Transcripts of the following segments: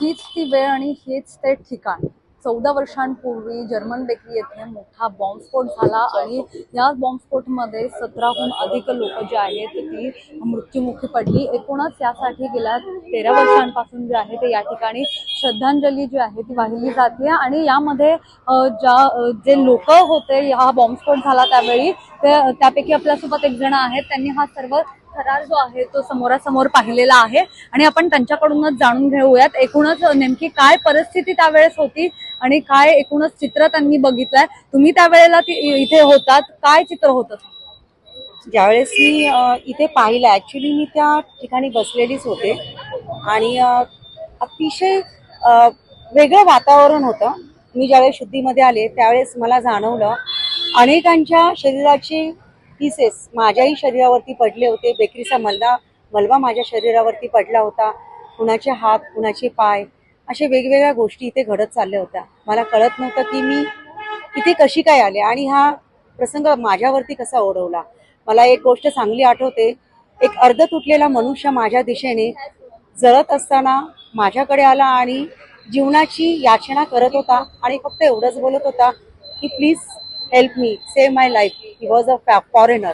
हीच ती वेळ आणि हेच ते ठिकाण. चौदा वर्षांपूर्वी जर्मन बेकरी येथे मोठा बॉम्बस्फोट झाला आणि या बॉम्बस्फोटमध्ये सतराहून अधिक लोक जे आहेत ती मृत्युमुखी पडली. एकूणच यासाठी गेल्या तेरा वर्षांपासून जे आहे ते या ठिकाणी श्रद्धांजली जी आहे ती वाहिली जाते आणि यामध्ये ज्या जे लोक होते हा बॉम्बस्फोट झाला त्यावेळी ते त्यापैकी आपल्यासोबत एक जण आहेत. त्यांनी हा सर्व थरार जो आहे तो समोरासमोर पाहिलेला आहे आणि आपण त्यांच्याकडूनच जाणून घेऊयात एकूणच नेमकी काय परिस्थिती त्यावेळेस होती आणि काय एकूणच चित्र त्यांनी बघितलंय. तुम्ही त्यावेळेला इथे होतात. काय चित्र होतं? ज्यावेळेस मी इथे पाहिलं ऍक्च्युली मी त्या ठिकाणी बसलेलीच होते. आणि अतिशय वेगळं वातावरण होतं. मी ज्यावेळेस शुद्धीमध्ये आले त्यावेळेस मला जाणवलं अनेकांच्या शरीराची पीसेस माझ्याही शरीरावरती पडले होते. बेकरीचा मलदा मलबा माझ्या शरीरावरती पडला होता. कुणाचे हात कुणाचे पाय अशा वेगवेगळ्या गोष्टी इथे घडत चालल्या होत्या. मला कळत नव्हतं की मी इथे कशी काय आले आणि हा प्रसंग माझ्यावरती कसा ओढवला. मला एक गोष्ट चांगली आठवते. एक अर्ध तुटलेला मनुष्य माझ्या दिशेने जळत असताना माझ्याकडे आला आणि जीवनाची याचना करत होता आणि फक्त एवढंच बोलत होता की please help me save my life he was a foreigner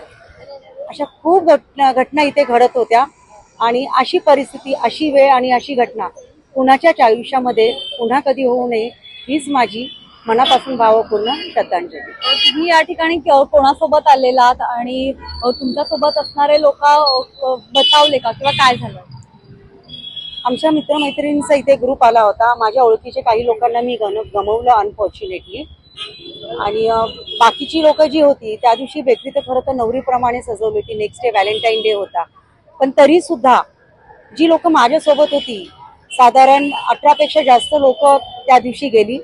अशा खूप घटना घटना इथे घडत होत्या. आणि अशी परिस्थिती अशी वेळ आणि अशी घटना कुणाच्याच आयुष्यामध्ये पुन्हा कधी होऊ नये हीच माझी मनापासून भावपूर्ण श्रद्धांजली. तुम्ही या ठिकाणी कोणासोबत आलेलात? आणि अ, तुमच्यासोबत असणारे लोक बचावले का? किंवा काय झालं? आमच्या मित्रमैत्रिणींचा इथे ग्रुप आला होता. माझ्या ओळखीचे काही लोकांना मी गन गमवलं अनफॉर्च्युनेटली आणि बाकीची लोक जी होती त्या दिवशी बेकरी तर खरं तर नवरीप्रमाणे सजवली होती. नेक्स्ट डे व्हॅलेंटाईन डे होता. पण तरी सुद्धा जी लोक माझ्यासोबत होती साधारण अठरापेक्षा जास्त लोक त्या दिवशी गेली.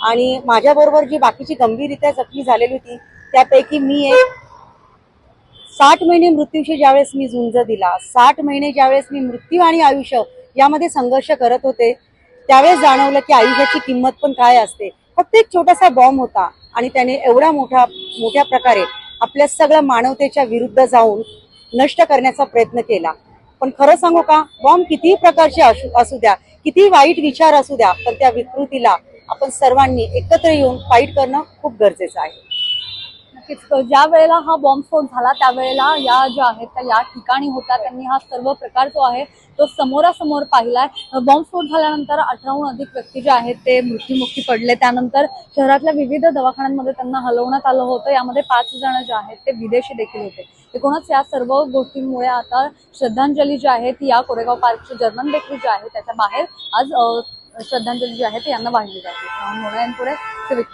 आणि माझ्याबरोबर जी बाकीची गंभीररित्या जखमी झालेली होती त्यापैकी मी एक साठ महिने मृत्यूशी ज्यावेळेस मी झुंज दिला साठ महिने ज्यावेळेस मी मृत्यू आणि आयुष्य यामध्ये संघर्ष करत होते त्यावेळेस जाणवलं की आयुष्याची किंमत पण काय असते. फक्त एक छोटासा बॉम्ब होता. आणि त्याने एवढा मोठा मोठ्या प्रकारे आपल्या सगळ्या मानवतेच्या विरुद्ध जाऊन नष्ट करण्याचा प्रयत्न केला. पण खरं सांगू का? बॉम्ब कितीही प्रकारचे असू असू द्या किती वाईट विचार असू द्या पण त्या विकृतीला आपण सर्वांनी एकत्र येऊन फाईट करणं खूप गरजेचं आहे. नक्कीच. ज्या वेळेला हा बॉम्बस्फोट झाला त्यावेळेला या ज्या आहेत त्या या ठिकाणी होत्या त्यांनी हा सर्व प्रकार जो आहे तो समोरासमोर पाहिलाय. बॉम्बस्फोट झाल्यानंतर अठराहून अधिक व्यक्ती जे आहेत ते मृत्यूमुखी पडले. त्यानंतर शहरातल्या विविध दवाखान्यांमध्ये त्यांना हलवण्यात आलं होतं. यामध्ये पाच जण जे आहेत ते विदेशी देखील होते. एकूणच या सर्व गोष्टींमुळे आता श्रद्धांजली जी आहे ती या कोरेगाव पार्कची जर्मन बेकरी जी आहे त्याच्या बाहेर आज श्रद्धांजली जी आहे ती यांना वाहिली जाते. मोहन यांपुढे सिविक